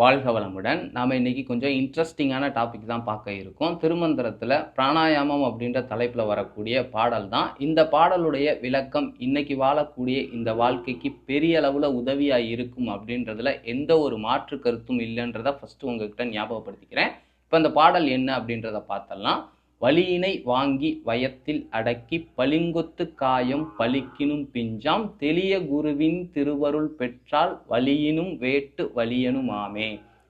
வாழ்க வளமுடன். நாம் இன்றைக்கி கொஞ்சம் இன்ட்ரெஸ்டிங்கான டாபிக் தான் பார்க்க இருக்கோம். திருமந்திரத்தில் பிராணாயாமம் அப்படின்ற தலைப்பில் வரக்கூடிய பாடல் தான். இந்த பாடலுடைய விளக்கம் இன்றைக்கி வாழக்கூடிய இந்த வாழ்க்கைக்கு பெரிய அளவில் உதவியாக இருக்கும் அப்படின்றதுல எந்த ஒரு மாற்று கருத்தும் இல்லைன்றதை ஃபஸ்ட்டு உங்ககிட்ட ஞாபகப்படுத்திக்கிறேன். இப்போ இந்த பாடல் என்ன அப்படின்றத பார்த்தலாம் வலியினை வாங்கி வயத்தில் அடக்கி பளிங்கொத்து காயம் பலிக்கினும் பிஞ்சாம் தெளிய குருவின் திருவருள் பெற்றால் வலியினும் வேட்டு வலியனுமாமே.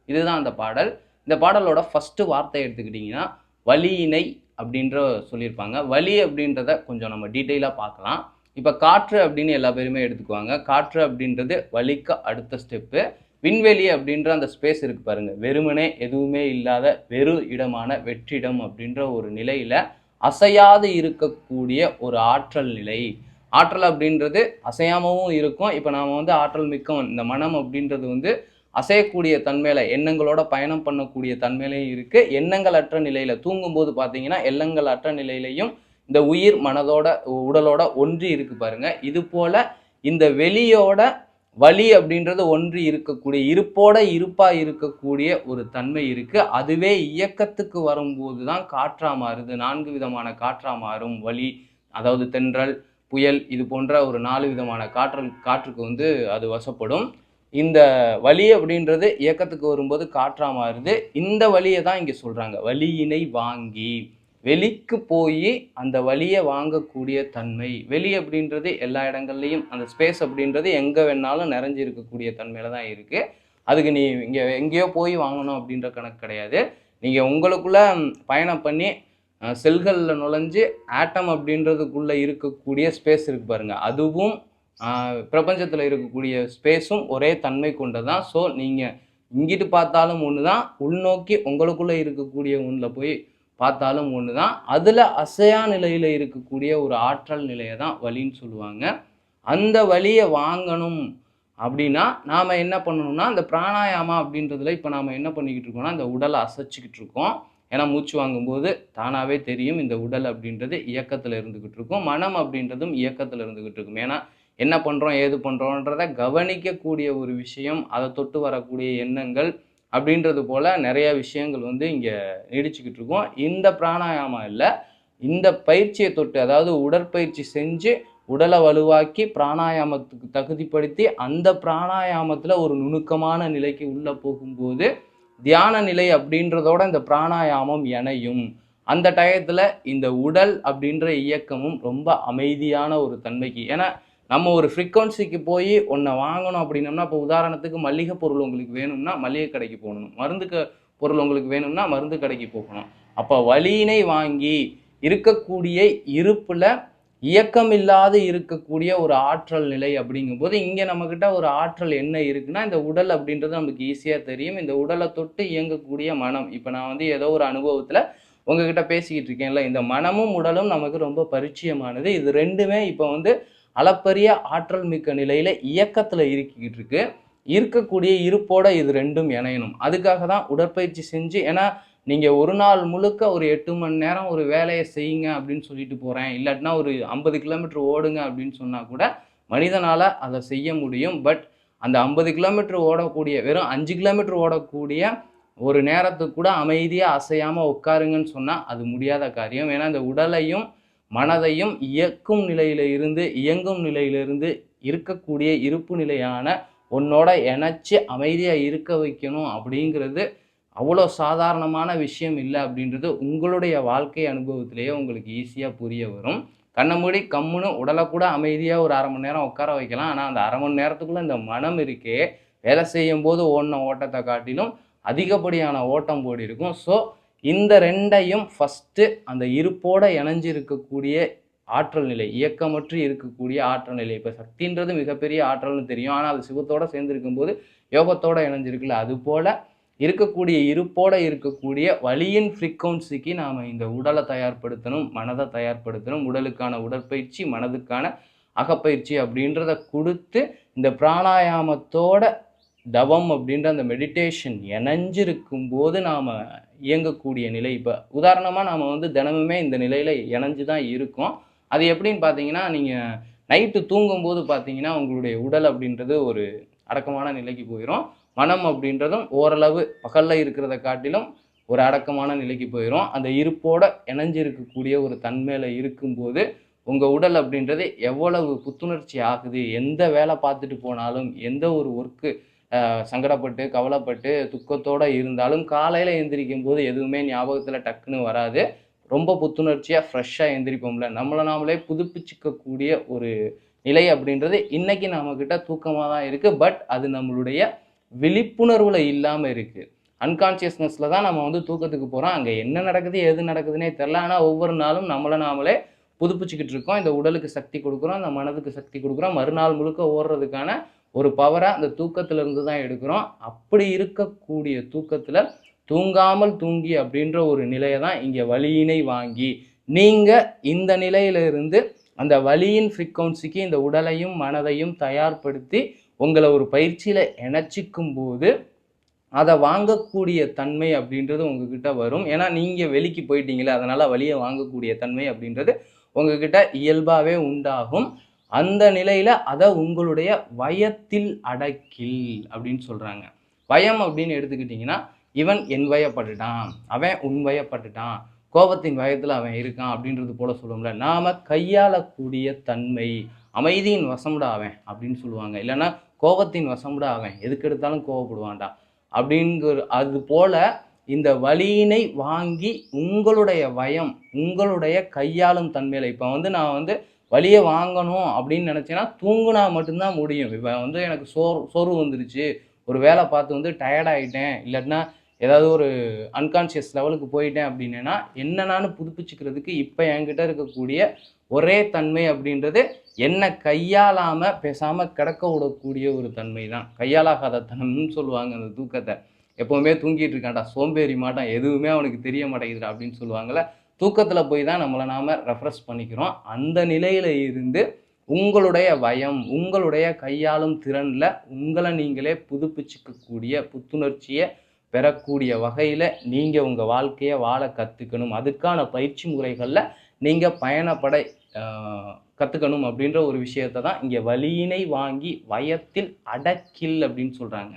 இதுதான் அந்த பாடல். இந்த பாடலோட ஃபஸ்ட்டு வார்த்தை எடுத்துக்கிட்டிங்கன்னா வலியினை அப்படின்ற சொல்லியிருப்பாங்க. வலி அப்படின்றத கொஞ்சம் நம்ம டீட்டெயிலாக பார்க்கலாம். இப்போ காற்று அப்படின்னு எல்லா பேருமே எடுத்துக்குவாங்க. காற்று அப்படின்றது வலிக்கு அடுத்த ஸ்டெப்பு விண்வெளி அப்படின்ற அந்த ஸ்பேஸ் இருக்கு பாருங்க. வெறுமனே எதுவுமே இல்லாத வெறு இடமான வெற்றிடம் அப்படின்ற ஒரு நிலையில அசையாது இருக்கக்கூடிய ஒரு ஆற்றல் நிலை. ஆற்றல் அப்படின்றது அசையாமவும் இருக்கும். இப்போ நாம் வந்து ஆற்றல் மிக்க இந்த மனம் அப்படின்றது வந்து அசையக்கூடிய தன்மையில எண்ணங்களோட பயணம் பண்ணக்கூடிய தன்மையிலையும் இருக்கு. எண்ணங்கள் அற்ற நிலையில தூங்கும்போது பார்த்தீங்கன்னா எண்ணங்கள் அற்ற நிலையிலையும் இந்த உயிர் மனதோட உடலோட ஒன்றி இருக்கு பாருங்க. இது போல இந்த வெளியோட வலி அப்படின்றது ஒன்று இருக்கக்கூடிய இருப்போட இருப்பா இருக்கக்கூடிய ஒரு தன்மை இருக்கு. அதுவே இயக்கத்துக்கு வரும்போது தான் காற்றா மாறுது. நான்கு விதமான காற்றா மாறும். வலி அதாவது தென்றல் புயல் இது போன்ற ஒரு நாலு விதமான காற்றல் காற்றுக்கு வந்து அது வசப்படும். இந்த வலி அப்படின்றது இயக்கத்துக்கு வரும்போது காற்றா மாறுது. இந்த வழியை தான் இங்க சொல்றாங்க. வலியினை வாங்கி. வெளிக்கு போய் அந்த வழியை வாங்கக்கூடிய தன்மை. வெளி அப்படின்றது எல்லா இடங்கள்லையும் அந்த ஸ்பேஸ் அப்படின்றது எங்கே வேணாலும் நிறைஞ்சு இருக்கக்கூடிய தன்மையில தான் இருக்குது அதுக்கு நீ இங்கே எங்கேயோ போய் வாங்கணும் அப்படின்ற கணக்கு கிடையாது. நீங்கள் உங்களுக்குள்ளே பயணம் பண்ணி செல்களில் நுழைஞ்சு ஆட்டம் அப்படின்றதுக்குள்ளே இருக்கக்கூடிய ஸ்பேஸ் இருக்கு பாருங்கள் அதுவும் பிரபஞ்சத்தில் இருக்கக்கூடிய ஸ்பேஸும் ஒரே தன்மை கொண்டதான் ஸோ நீங்கள் இங்கிட்டு பார்த்தாலும் ஒன்று தான் உள்நோக்கி உங்களுக்குள்ளே இருக்கக்கூடிய ஒன்றில் போய் பார்த்தாலும் ஒன்று தான் அதில் அசையா நிலையில் இருக்கக்கூடிய ஒரு ஆற்றல் நிலையை தான் வலின்னு சொல்லுவாங்க. அந்த வலியை வாங்கணும் அப்படின்னா நாம் என்ன பண்ணணும்னா இந்த பிராணாயாமா அப்படின்றதுல இப்போ நாம் என்ன பண்ணிக்கிட்டு இருக்கோம்னா அந்த உடலை அசைச்சிக்கிட்டு இருக்கோம். ஏன்னா மூச்சு வாங்கும்போது தானாகவே தெரியும் இந்த உடல் அப்படின்றது இயக்கத்தில் இருந்துக்கிட்டு இருக்கும். மனம் அப்படின்றதும் இயக்கத்தில் இருந்துக்கிட்டு இருக்கும். ஏன்னா என்ன பண்ணுறோம் ஏது பண்ணுறோன்றத கவனிக்கக்கூடிய ஒரு விஷயம் அதை தொட்டு வரக்கூடிய எண்ணங்கள் அப்படின்றது போல் நிறைய விஷயங்கள் வந்து இங்கே நீடிச்சுக்கிட்டு இருக்கோம். இந்த பிராணாயாமம் இல்லை. இந்த பயிற்சியை தொட்டு அதாவது உடற்பயிற்சி செஞ்சு உடலை வலுவாக்கி பிராணாயாமத்துக்கு தகுதிப்படுத்தி அந்த பிராணாயாமத்தில் ஒரு நுணுக்கமான நிலைக்கு உள்ளே போகும்போது தியான நிலை அப்படின்றதோட இந்த பிராணாயாமம் இணையும். அந்த டயத்தில் இந்த உடல் அப்படின்ற இயக்கமும் ரொம்ப அமைதியான ஒரு தன்மைக்கு ஏன்னா நம்ம ஒரு ஃப்ரீக்வன்சிக்கு போய் ஒன்றை வாங்கணும் அப்படின்னம்னா இப்போ உதாரணத்துக்கு மளிகை பொருள் உங்களுக்கு வேணும்னா மளிகை கடைக்கு போகணும். மருந்து க பொருள் உங்களுக்கு வேணும்னா மருந்து கடைக்கு போகணும். அப்போ வலியினை வாங்கி இருக்கக்கூடிய இருப்பில் இயக்கம் இல்லாது இருக்கக்கூடிய ஒரு ஆற்றல் நிலை அப்படிங்கும்போது இங்கே நம்மக்கிட்ட ஒரு ஆற்றல் என்ன இருக்குன்னா இந்த உடல் அப்படின்றது நமக்கு ஈஸியாக தெரியும். இந்த உடலை தொட்டு இயங்கக்கூடிய மனம். இப்போ நான் வந்து ஏதோ ஒரு அனுபவத்தில் உங்ககிட்ட பேசிக்கிட்டு இருக்கேன்ல இந்த மனமும் உடலும் நமக்கு ரொம்ப பரிச்சயமானது. இது ரெண்டுமே இப்போ வந்து அளப்பரிய ஆற்றல் மிக்க நிலையில இயக்கத்துல இருக்கிக்கிட்டு இருக்கு. இருக்கக்கூடிய இருப்போட இது ரெண்டும் இணையணும். அதுக்காக தான் உடற்பயிற்சி செஞ்சு ஏன்னா நீங்க ஒரு நாள் முழுக்க ஒரு எட்டு மணி நேரம் ஒரு வேலையை செய்யுங்க அப்படின்னு சொல்லிட்டு போறேன். இல்லாட்டினா ஒரு ஐம்பது கிலோமீட்டர் ஓடுங்க அப்படின்னு சொன்னா கூட மனிதனால அதை செய்ய முடியும். பட் அந்த ஐம்பது கிலோமீட்டர் ஓடக்கூடிய வெறும் அஞ்சு கிலோமீட்டர் ஓடக்கூடிய ஒரு நேரத்துக்கு கூட அமைதியாக அசையாமல் உட்காருங்கன்னு சொன்னால் அது முடியாத காரியம். ஏன்னா இந்த உடலையும் மனதையும் இயக்கும் நிலையிலிருந்து இயங்கும் நிலையிலிருந்து இருக்கக்கூடிய இருப்பு நிலையான உன்னோட இணைச்சி அமைதியாக இருக்க வைக்கணும் அப்படிங்கிறது அவ்வளோ சாதாரணமான விஷயம் இல்லை அப்படின்றது உங்களுடைய வாழ்க்கை அனுபவத்திலேயே உங்களுக்கு ஈஸியாக புரிய வரும். கண்ணை மூடி கம்முன்னு உடலை கூட அமைதியாக ஒரு அரை மணி நேரம் உட்கார வைக்கலாம். ஆனால் அந்த அரை மணி நேரத்துக்குள்ளே இந்த மனம் இருக்கே வேலை செய்யும் போது ஓடின ஓட்டத்தை காட்டிலும் அதிகப்படியான ஓட்டம் போடி இருக்கும் ஸோ இந்த ரெண்டையும் ஃபஸ்ட்டு அந்த இருப்போட இணைஞ்சு இருக்கக்கூடிய ஆற்றல் நிலை இயக்கமற்று இருக்கக்கூடிய ஆற்றல் நிலை. இப்போ சக்தின்றது மிகப்பெரிய ஆற்றல்னு தெரியும். ஆனால் அது சிவத்தோட சேர்ந்துருக்கும் போது யோகத்தோட இணைஞ்சிருக்குல்ல. அதுபோல் இருக்கக்கூடிய இருப்போட இருக்கக்கூடிய வலியின் ஃப்ரீக்வன்சிக்கு நாம் இந்த உடலை தயார்படுத்தணும் மனதை தயார்படுத்தணும் உடலுக்கான உடற்பயிற்சி மனதுக்கான அகப்பயிற்சி அப்படின்றத கொடுத்து இந்த பிராணாயாமத்தோட தவம் அப்படின்ற அந்த மெடிடேஷன் இணைஞ்சிருக்கும் போது நாம் இயங்கக்கூடிய நிலை. இப்போ உதாரணமாக நாம் வந்து தினமுமே இந்த நிலையில் இணைஞ்சு தான் இருக்கோம். அது எப்படின்னு பார்த்தீங்கன்னா நீங்கள் நைட்டு தூங்கும்போது பார்த்தீங்கன்னா உங்களுடைய உடல் அப்படின்றது ஒரு அடக்கமான நிலைக்கு போயிடும் மனம் அப்படின்றதும் ஓரளவு பகலில் இருக்கிறத காட்டிலும் ஒரு அடக்கமான நிலைக்கு போயிடும் அந்த இருப்போட இணைஞ்சு இருக்கக்கூடிய ஒரு தன்மையில் இருக்கும்போது உங்கள் உடல் அப்படின்றது எவ்வளவு புத்துணர்ச்சி ஆகுது எந்த வேலை பார்த்துட்டு போனாலும் எந்த ஒரு ஒர்க்கு சங்கடப்பட்டு கவலைப்பட்டு துக்கத்தோடு இருந்தாலும் காலையில் எழுந்திரிக்கும் போது எதுவுமே ஞாபகத்தில் டக்குன்னு வராது. ரொம்ப புத்துணர்ச்சியாக ஃப்ரெஷ்ஷாக எந்திரிப்போம்ல. நம்மளை நாமளே புதுப்பிச்சிக்கக்கூடிய ஒரு நிலை அப்படின்றது இன்னைக்கு நம்மக்கிட்ட தூக்கமாக தான் இருக்குது பட் அது நம்மளுடைய விழிப்புணர்வில் இல்லாமல் இருக்குது அன்கான்சியஸ்னஸில் தான் நம்ம வந்து தூக்கத்துக்கு போகிறோம் அங்கே என்ன நடக்குது எது நடக்குதுன்னே தெரில ஆனால் ஒவ்வொரு நாளும் நம்மளை நாமளே புதுப்பிச்சுக்கிட்டு இருக்கோம். இந்த உடலுக்கு சக்தி கொடுக்குறோம் இந்த மனதுக்கு சக்தி கொடுக்குறோம். மறுநாள் முழுக்க ஓடுறதுக்கான ஒரு பவரை அந்த தூக்கத்திலிருந்து தான் எடுக்கிறோம். அப்படி இருக்கக்கூடிய தூக்கத்தில் தூங்காமல் தூங்கி அப்படின்ற ஒரு நிலையை தான் இங்கே வலியினை வாங்கி நீங்கள் இந்த நிலையிலிருந்து அந்த வலியின் ஃப்ரீக்வன்சிக்கு இந்த உடலையும் மனதையும் தயார்படுத்தி உங்களை ஒரு பயிற்சியில் இணைச்சிக்கும் போது அதை வாங்கக்கூடிய தன்மை அப்படின்றது உங்ககிட்ட வரும். ஏன்னா நீங்கள் வெளிக்கு போயிட்டீங்களே அதனால் வழியை வாங்கக்கூடிய தன்மை அப்படின்றது உங்ககிட்ட இயல்பாகவே உண்டாகும். அந்த நிலையில அதை உங்களுடைய வயத்தில் அடக்கில் அப்படின்னு சொல்றாங்க. வயம் அப்படின்னு எடுத்துக்கிட்டிங்கன்னா இவன் என் வயப்பட்டுட்டான் அவன் உன் வயப்பட்டுட்டான் கோபத்தின் வயத்துல அவன் இருக்கான் அப்படின்றது போல சொல்லுவோம்ல. நாம கையாளக்கூடிய தன்மை அமைதியின் வசமுடா அவன் அப்படின்னு சொல்லுவாங்க. இல்லைன்னா கோபத்தின் வசமுடா அவன் எதுக்கு எடுத்தாலும் கோவப்படுவான்டா அப்படிங்கிற அது போல இந்த வலியினை வாங்கி உங்களுடைய வயம் உங்களுடைய கையாளும் தன்மையில. இப்போ வந்து நான் வந்து வழியை வாங்கணும் அப்படின்னு நினச்சேன்னா தூங்குனா மட்டும்தான் முடியும். இப்போ வந்து எனக்கு சோர் சோர்வு வந்துருச்சு. ஒரு வேலை பார்த்து வந்து டயர்டாகிட்டேன் இல்லைன்னா இல்லாட்டினா ஏதாவது ஒரு அன்கான்ஷியஸ் லெவலுக்கு போயிட்டேன் அப்படின்னா என்னென்னு புதுப்பிச்சுக்கிறதுக்கு இப்போ என்கிட்ட இருக்கக்கூடிய ஒரே தன்மை அப்படின்றது என்னை கையாளாமல் பேசாமல் கிடக்க விடக்கூடிய ஒரு தன்மை தான். கையாளாகாத தனம்னு சொல்லுவாங்க அந்த தூக்கத்தை. எப்போவுமே தூங்கிட்டு இருக்கான்டா சோம்பேறி மாட்டான் எதுவுமே அவனுக்கு தெரிய மாட்டேங்குதுடா அப்படின்னு சொல்லுவாங்கல்ல தூக்கத்தில் போய் தான் நம்மளை நாம் ரெஃப்ரெஷ் பண்ணிக்கிறோம். அந்த நிலையில் இருந்து உங்களுடைய வயம் உங்களுடைய கையாளும் திறனில் உங்களை நீங்களே புதுப்பிச்சுக்கக்கூடிய புத்துணர்ச்சியை பெறக்கூடிய வகையில் நீங்கள் உங்கள் வாழ்க்கையை வாழ கற்றுக்கணும் அதுக்கான பயிற்சி முறைகளில் நீங்கள் பயணப்பட கற்றுக்கணும் அப்படின்ற ஒரு விஷயத்தை தான் இங்கே வலியினை வாங்கி வயத்தில் அடக்கில் அப்படின்னு சொல்கிறாங்க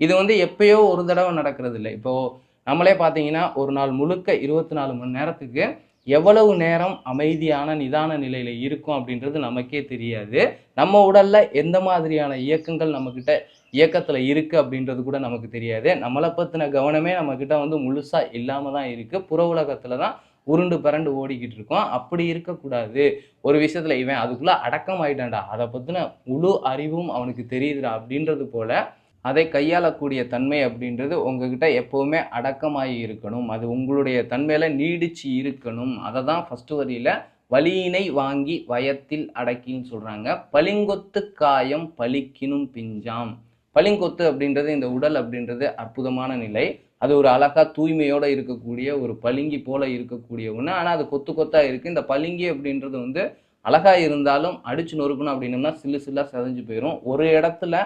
இது வந்து எப்பயோ ஒரு தடவை நடக்கிறது இல்லை இப்போது நம்மளே பார்த்தீங்கன்னா ஒரு நாள் முழுக்க இருபத்தி நாலு மணி நேரத்துக்கு எவ்வளவு நேரம் அமைதியான நிதான நிலையில் இருக்கும் அப்படின்றது நமக்கே தெரியாது. நம்ம உடலில் எந்த மாதிரியான இயக்கங்கள் நம்மக்கிட்ட இயக்கத்தில் இருக்குது அப்படின்றது கூட நமக்கு தெரியாது. நம்மளை பற்றின கவனமே நம்மக்கிட்ட வந்து முழுசாக இல்லாமல் தான் இருக்குது புற உலகத்தில் தான் உருண்டு பரண்டு ஓடிக்கிட்டு இருக்கோம். அப்படி இருக்கக்கூடாது. ஒரு விஷயத்தில் இவன் அதுக்குள்ளே அடக்கம் ஆயிட்டான்டா அதை பற்றின முழு அறிவும் அவனுக்கு தெரியுதுடா அப்படின்றது போல் அதை கையாளக்கூடிய தன்மை அப்படின்றது உங்ககிட்ட எப்போவுமே அடக்கமாகி இருக்கணும். அது உங்களுடைய தன்மையில் நீடிச்சு இருக்கணும். அதை தான் ஃபஸ்ட்டு வரியில் வலியினை வாங்கி வயத்தில் அடக்கின்னு சொல்கிறாங்க பளிங்கொத்து காயம் பலிக்கினும் பிஞ்சாம். பளிங்கொத்து அப்படின்றது இந்த உடல் அப்படின்றது அற்புதமான நிலை. அது ஒரு அழகாக தூய்மையோடு இருக்கக்கூடிய ஒரு பளிங்கி போல இருக்கக்கூடிய ஒன்று ஆனால் அது கொத்து கொத்தாக இருக்குது இந்த பளிங்கி அப்படின்றது வந்து அழகாக இருந்தாலும் அடிச்சு நொறுக்கணும் அப்படின்னம்னா சில்லு சில்லாக செதஞ்சு போயிடும் ஒரு இடத்துல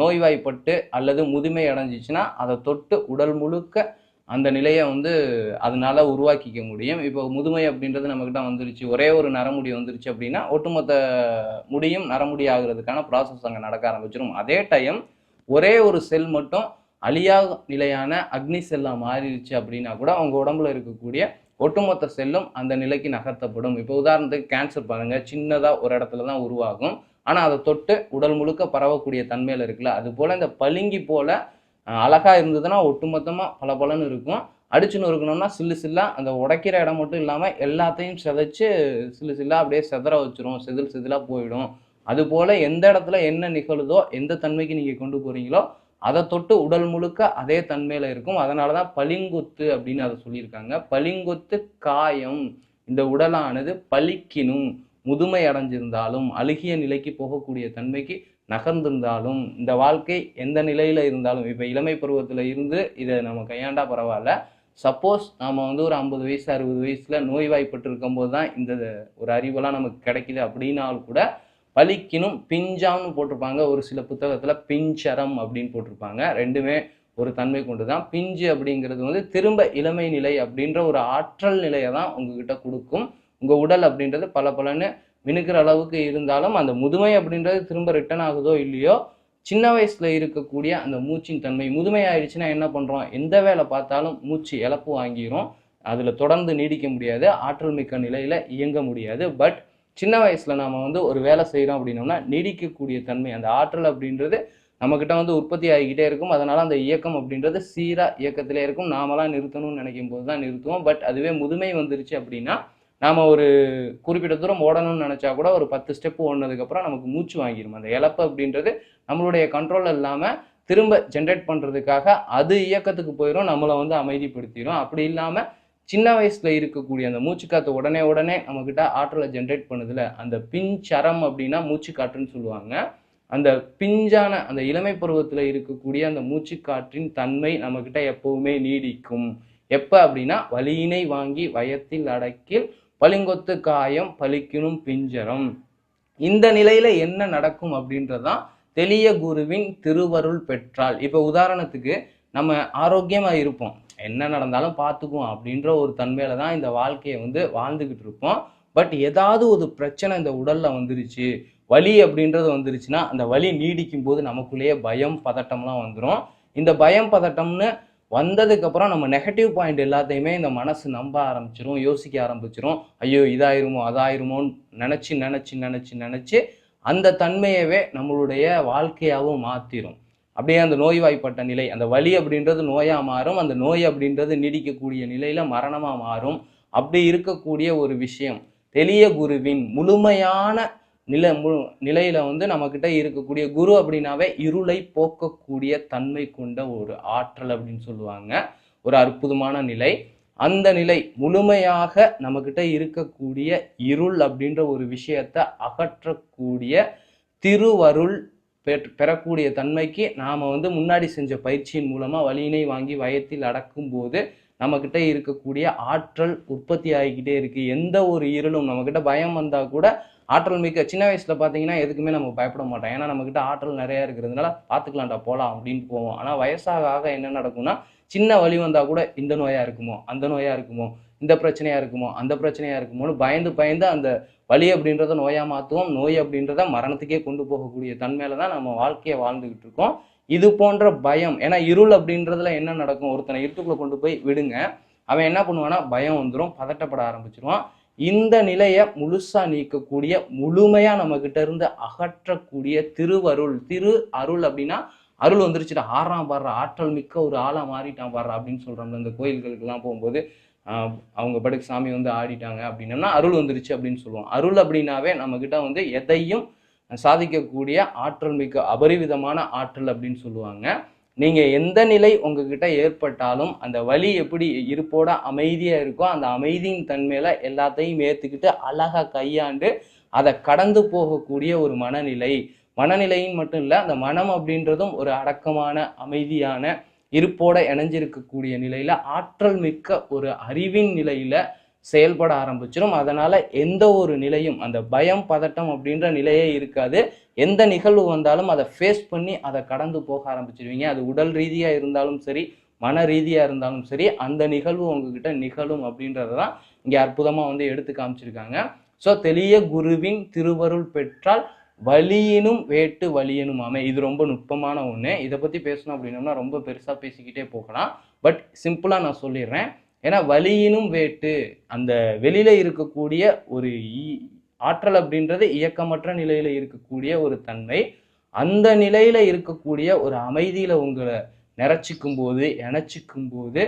நோய்வாய்ப்பட்டு அல்லது முதுமை அடைஞ்சிச்சுன்னா அதை தொட்டு உடல் முழுக்க அந்த நிலையை வந்து அதனால உருவாக்கிக்க முடியும். இப்போ முதுமை அப்படின்றது நம்மக்கிட்ட வந்துருச்சு. ஒரே ஒரு நரமுடி வந்துருச்சு அப்படின்னா ஒட்டுமொத்த முடியும் நரமுடி ஆகுறதுக்கான ப்ராசஸ் அங்கே நடக்க ஆரம்பிச்சிடும் அதே டைம் ஒரே ஒரு செல் மட்டும் அழியா நிலையான அக்னி செல்லா மாறிடுச்சு அப்படின்னா கூட அவங்க உடம்புல இருக்கக்கூடிய ஒட்டுமொத்த செல்லும் அந்த நிலைக்கு நகர்த்தப்படும். இப்போ உதாரணத்துக்கு கேன்சர் பாருங்கள் சின்னதாக ஒரு இடத்துல தான் உருவாகும். ஆனால் அதை தொட்டு உடல் முழுக்க பரவக்கூடிய தன்மையில் இருக்குல்ல அது போல் இந்த பளிங்கி போல் அழகாக இருந்ததுன்னா ஒட்டுமொத்தமாக பல இருக்கும். அடிச்சு நொறுக்கணும்னா சில்லு சில்லா அந்த உடைக்கிற இடம் மட்டும் இல்லாமல் எல்லாத்தையும் செதைச்சு சில்லு சில்லா அப்படியே செதற வச்சிரும். செதில் செதிலாக போயிடும். அதுபோல் எந்த இடத்துல என்ன நிகழுதோ எந்த தன்மைக்கு நீங்கள் கொண்டு போகிறீங்களோ அதை தொட்டு உடல் முழுக்க அதே தன்மையில் இருக்கும். அதனாலதான் பளிங்குத்து அப்படின்னு அதை சொல்லியிருக்காங்க. பளிங்குத்து காயம் இந்த உடலானது பளிக்கினும். முதுமை அடைஞ்சிருந்தாலும் அழுகிய நிலைக்கு போகக்கூடிய தன்மைக்கு நகர்ந்திருந்தாலும் இந்த வாழ்க்கை எந்த நிலையில இருந்தாலும் இப்ப இளமை பருவத்துல இருந்து இதை நம்ம கையாண்டா பரவாயில்ல. சப்போஸ் நாம வந்து ஒரு ஐம்பது வயசு அறுபது வயசுல நோய்வாய்ப்பட்டு இருக்கும்போது தான் இந்த ஒரு அறிவெல்லாம் நமக்கு கிடைக்குது அப்படின்னாலும் கூட பலிக்கினும் பிஞ்சாம்னு போட்டிருப்பாங்க. ஒரு சில புத்தகத்துல பிஞ்சரம் அப்படின்னு போட்டிருப்பாங்க. ரெண்டுமே ஒரு தன்மை கொண்டு தான் பிஞ்சு அப்படிங்கிறது வந்து திரும்ப இளமை நிலை அப்படின்ற ஒரு ஆற்றல் நிலையை தான் உங்ககிட்ட கொடுக்கும். உங்கள் உடல் அப்படின்றது பல பலன்னு மினுக்கிற அளவுக்கு இருந்தாலும் அந்த முதுமை அப்படின்றது திரும்ப ரிட்டர்ன் ஆகுதோ இல்லையோ சின்ன வயசில் இருக்கக்கூடிய அந்த மூச்சின் தன்மை முதுமை ஆயிடுச்சுன்னா என்ன பண்ணுறோம் எந்த வேலை பார்த்தாலும் மூச்சு இழப்பு வாங்கிரும். அதில் தொடர்ந்து நீடிக்க முடியாது. ஆற்றல் மிக்க நிலையில் இயங்க முடியாது. பட் சின்ன வயசில் நாம் வந்து ஒரு வேலை செய்கிறோம் அப்படின்னோம்னா நீடிக்கக்கூடிய தன்மை அந்த ஆற்றல் அப்படின்றது நம்மக்கிட்ட வந்து உற்பத்தி ஆகிக்கிட்டே இருக்கும். அதனால் அந்த இயக்கம் அப்படின்றது சீராக இயக்கத்திலே இருக்கும். நாமலாம் நிறுத்தணும்னு நினைக்கும் போது தான் நிறுத்துவோம். பட் அதுவே முதுமை வந்துருச்சு அப்படின்னா நாம் ஒரு குறிப்பிட்ட தூரம் ஓடணும்னு நினச்சா கூட ஒரு பத்து ஸ்டெப் ஓடினதுக்கப்புறம் நமக்கு மூச்சு வாங்கிடும் அந்த இழப்பு அப்படின்றது நம்மளுடைய கண்ட்ரோல் இல்லாமல் திரும்ப ஜென்ரேட் பண்ணுறதுக்காக அது இயக்கத்துக்கு போயிடும் நம்மளை வந்து அமைதிப்படுத்திடும் அப்படி இல்லாமல் சின்ன வயசில் இருக்கக்கூடிய அந்த மூச்சு உடனே உடனே நம்மக்கிட்ட ஆற்றலை ஜென்ரேட் பண்ணுதுல அந்த பிஞ்சரம் அப்படின்னா மூச்சு காற்றுன்னு சொல்லுவாங்க. அந்த பிஞ்சான அந்த இளமை பருவத்தில் இருக்கக்கூடிய அந்த மூச்சுக்காற்றின் தன்மை நம்மக்கிட்ட எப்பவுமே நீடிக்கும். எப்போ அப்படின்னா வலியினை வாங்கி வயத்தில் அடக்கில் பளிங்கொத்து காயம் பலிக்கினும் பிஞ்சரம். இந்த நிலையில என்ன நடக்கும் அப்படின்றதான் தெளிய குருவின் திருவருள் பெற்றால். இப்ப உதாரணத்துக்கு நம்ம ஆரோக்கியமா இருப்போம். என்ன நடந்தாலும் பார்த்துக்குவோம் அப்படின்ற ஒரு தன்மையில தான் இந்த வாழ்க்கையை வந்து வாழ்ந்துகிட்டு இருப்போம். பட் ஏதாவது ஒரு பிரச்சனை இந்த உடல்ல வந்துருச்சு வலி அப்படின்றது வந்துருச்சுன்னா அந்த வலி நீடிக்கும் போது நமக்குள்ளேயே பயம் பதட்டம்லாம் வந்துடும் இந்த பயம் பதட்டம்னு வந்ததுக்கப்புறம் நம்ம நெகட்டிவ் பாயிண்ட் எல்லாத்தையுமே இந்த மனசு நம்ப ஆரம்பிச்சிரும் யோசிக்க ஆரம்பிச்சிரும். ஐயோ இதாயிருமோ அதாயிருமோன்னு நினச்சி நினச்சி நினச்சி நினச்சி அந்த தன்மையவே நம்மளுடைய வாழ்க்கையாகவும் மாத்திரும். அப்படியே அந்த நோய்வாய்ப்பட்ட நிலை அந்த வலி அப்படின்றது நோயாக மாறும் அந்த நோய் அப்படின்றது நீடிக்கக்கூடிய நிலையில் மரணமாக மாறும். அப்படி இருக்கக்கூடிய ஒரு விஷயம். தெளிய குருவின் முழுமையான நில மு நிலையில வந்து நம்மக்கிட்ட இருக்கக்கூடிய குரு அப்படின்னாவே இருளை போக்கக்கூடிய தன்மை கொண்ட ஒரு ஆற்றல் அப்படின்னு சொல்லுவாங்க. ஒரு அற்புதமான நிலை. அந்த நிலை முழுமையாக நம்மக்கிட்ட இருக்கக்கூடிய இருள் அப்படின்ற ஒரு விஷயத்தை அகற்றக்கூடிய திருவருள் பெறக்கூடிய தன்மைக்கு நாம வந்து முன்னாடி செஞ்ச பயிற்சியின் மூலமா வலியினை வாங்கி வயத்தில் அடக்கும் போது நம்மக்கிட்ட இருக்கக்கூடிய ஆற்றல் உற்பத்தி ஆகிக்கிட்டே இருக்கு. எந்த ஒரு இருளும் நம்மக்கிட்ட பயம் வந்தா கூட ஆற்றல் மிக்க சின்ன வயசில் பார்த்தீங்கன்னா எதுக்குமே நம்ம பயப்பட மாட்டோம். ஏன்னா நம்மக்கிட்ட ஆற்றல் நிறைய இருக்கிறதுனால பார்த்துக்கலாம்டா போகலாம் அப்படின்னு போவோம். ஆனால் வயசாக ஆக என்ன நடக்கும்னா சின்ன வலி வந்தால் கூட இந்த நோயாக இருக்குமோ அந்த நோயாக இருக்குமோ இந்த பிரச்சனையாக இருக்குமோ அந்த பிரச்சனையாக இருக்குமோன்னு பயந்து பயந்து அந்த வலி அப்படின்றத நோயாக மாற்றுவோம் நோய் அப்படின்றத மரணத்துக்கே கொண்டு போகக்கூடிய தன்மையில தான் நம்ம வாழ்க்கையை வாழ்ந்துக்கிட்டு இருக்கோம். இது போன்ற பயம் ஏன்னா இருள் அப்படின்றதுல என்ன நடக்கும்? ஒருத்தனை இருட்டுக்குள்ளே கொண்டு போய் விடுங்க. அவன் என்ன பண்ணுவான்னா பயம் வந்துடும் பதட்டப்பட ஆரம்பிச்சிருவான். இந்த நிலையை முழுசா நீக்கக்கூடிய முழுமையா நம்ம கிட்ட இருந்து அகற்றக்கூடிய திருவருள் திரு அருள் அப்படின்னா அருள் வந்துருச்சுடா ஆறாம் பாடுற ஆற்றல் மிக்க ஒரு ஆளா மாறிட்டான் பாடுற அப்படின்னு சொல்றாங்க இந்த கோயில்களுக்கெல்லாம் போகும்போது அவங்க படுக்கு சாமி வந்து ஆடிட்டாங்க அப்படின்னா அருள் வந்துருச்சு அப்படின்னு சொல்லுவோம். அருள் அப்படின்னாவே நம்ம கிட்ட வந்து எதையும் சாதிக்கக்கூடிய ஆற்றல் மிக்க அபரிவிதமான ஆற்றல் அப்படின்னு சொல்லுவாங்க. நீங்கள் எந்த நிலை உங்ககிட்ட ஏற்பட்டாலும் அந்த வலி எப்படி இருப்போட அமைதியாக இருக்கோ அந்த அமைதியின் தன்மையில் எல்லாத்தையும் ஏற்றுக்கிட்டு அழகாக கையாண்டு அதை கடந்து போகக்கூடிய ஒரு மனநிலை. மனநிலையின் மட்டும் இல்லை அந்த மனம் அப்படின்றதும் ஒரு அடக்கமான அமைதியான இருப்போட இணைஞ்சிருக்கக்கூடிய நிலையில் ஆற்றல் மிக்க ஒரு அறிவின் நிலையில் செயல்பட ஆரம்பிச்சிடும் அதனால் எந்த ஒரு நிலையும் அந்த பயம் பதட்டம் அப்படின்ற நிலையே இருக்காது. எந்த நிகழ்வு வந்தாலும் அதை ஃபேஸ் பண்ணி அதை கடந்து போக ஆரம்பிச்சிருவீங்க. அது உடல் ரீதியாக இருந்தாலும் சரி மன ரீதியாக இருந்தாலும் சரி அந்த நிகழ்வு உங்ககிட்ட நிகழும் அப்படின்றத தான் இங்கே அற்புதமாக வந்து எடுத்து காமிச்சிருக்காங்க. ஸோ தெளிய குருவின் திருவருள் பெற்றால் வலியினும் வேட்டு வலியினும் அமை இது ரொம்ப நுட்பமான ஒன்று இதை பற்றி பேசணும் அப்படின்னோம்னா ரொம்ப பெருசாக பேசிக்கிட்டே போகலாம். பட் சிம்பிளாக நான் சொல்லிடுறேன். ஏன்னா வலியினும் வேட்டு அந்த வெளியில் இருக்கக்கூடிய ஒரு ஆற்றல் அப்படின்றது இயக்கமற்ற நிலையில இருக்கக்கூடிய ஒரு தன்மை. அந்த நிலையில இருக்கக்கூடிய ஒரு அமைதியில உங்களை நிறச்சிக்கும் போது இணைச்சிக்கும் போது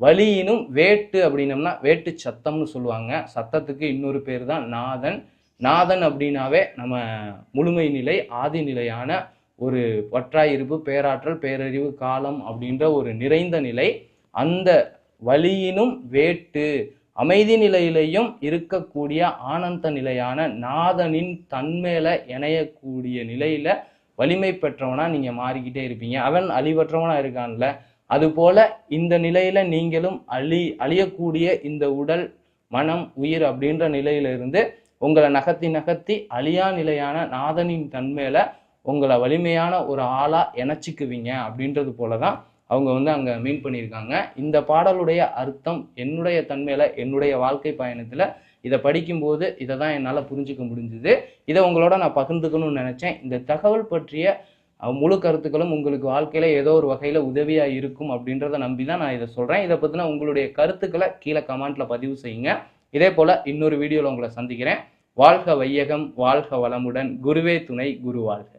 வலியினும் வேட்டு அப்படின்னம்னா வேட்டு சத்தம்னு சொல்லுவாங்க. சத்தத்துக்கு இன்னொரு பேர் தான் நாதன். நாதன் அப்படின்னாவே நம்ம முழுமை நிலை ஆதி நிலையான ஒரு பற்றாயிருப்பு பேராற்றல் பேரறிவு காலம் அப்படின்ற ஒரு நிறைந்த நிலை. அந்த வலியினும் வேட்டு அமைதி நிலையிலையும் இருக்கக்கூடிய ஆனந்த நிலையான நாதனின் தன்மேல இணையக்கூடிய நிலையில வலிமை பெற்றவனா நீங்க மாறிக்கிட்டே இருப்பீங்க. அவன் அழிவற்றவனா இருக்கான்ல. அதுபோல இந்த நிலையில நீங்களும் அழி அழியக்கூடிய இந்த உடல் மனம் உயிர் அப்படின்ற நிலையிலிருந்து உங்களை நகர்த்தி நகர்த்தி அழியா நிலையான நாதனின் தன்மையில உங்களை வலிமையான ஒரு ஆளா இணைச்சிக்குவீங்க அப்படின்றது போலதான் அவங்க வந்து அங்கே மீன் பண்ணியிருக்காங்க. இந்த பாடலுடைய அர்த்தம் என்னுடைய தன்மையில் என்னுடைய வாழ்க்கை பயணத்தில் இதை படிக்கும்போது இதை தான் என்னால் புரிஞ்சுக்க முடிஞ்சுது. இதை உங்களோட நான் பகிர்ந்துக்கணும்னு நினச்சேன். இந்த தகவல் பற்றிய முழு கருத்துக்களும் உங்களுக்கு வாழ்க்கையில் ஏதோ ஒரு வகையில் உதவியாக இருக்கும் அப்படின்றத நம்பி தான் நான் இதை சொல்கிறேன் இதை பற்றின உங்களுடைய கருத்துக்களை கீழே கமெண்ட்ல பதிவு செய்யுங்க. இதே போல் இன்னொரு வீடியோவில் உங்களை சந்திக்கிறேன். வாழ்க வையகம் வாழ்க வளமுடன். குருவே துணை குரு வாழ்க.